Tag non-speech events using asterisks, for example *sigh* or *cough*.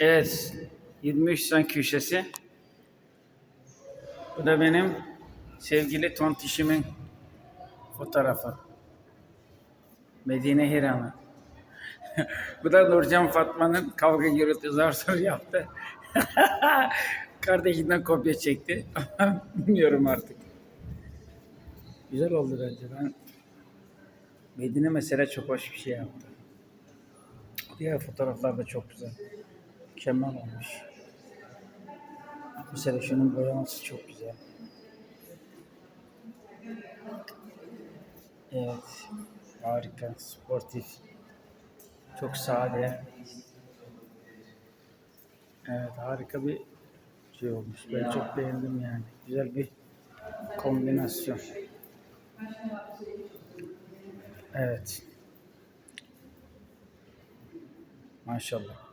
Evet. 23 Nisan köşesi. Bu da benim sevgili tontişimin fotoğrafı. Medine Hiramı. *laughs* Bu da Nurcan Fatma'nın kavga gürültü zar zor yaptı. *laughs* Kardeşinden kopya çekti. *laughs* Bilmiyorum artık. Güzel oldu bence. Ben Medine mesela çok hoş bir şey yaptı. Diğer fotoğraflar da çok güzel. Mükemmel olmuş. Mesela şunun boyaması çok güzel. Evet. Harika. Sportif. Çok sade. Evet harika bir şey olmuş. Ben çok beğendim yani. Güzel bir kombinasyon. Evet. Maşallah.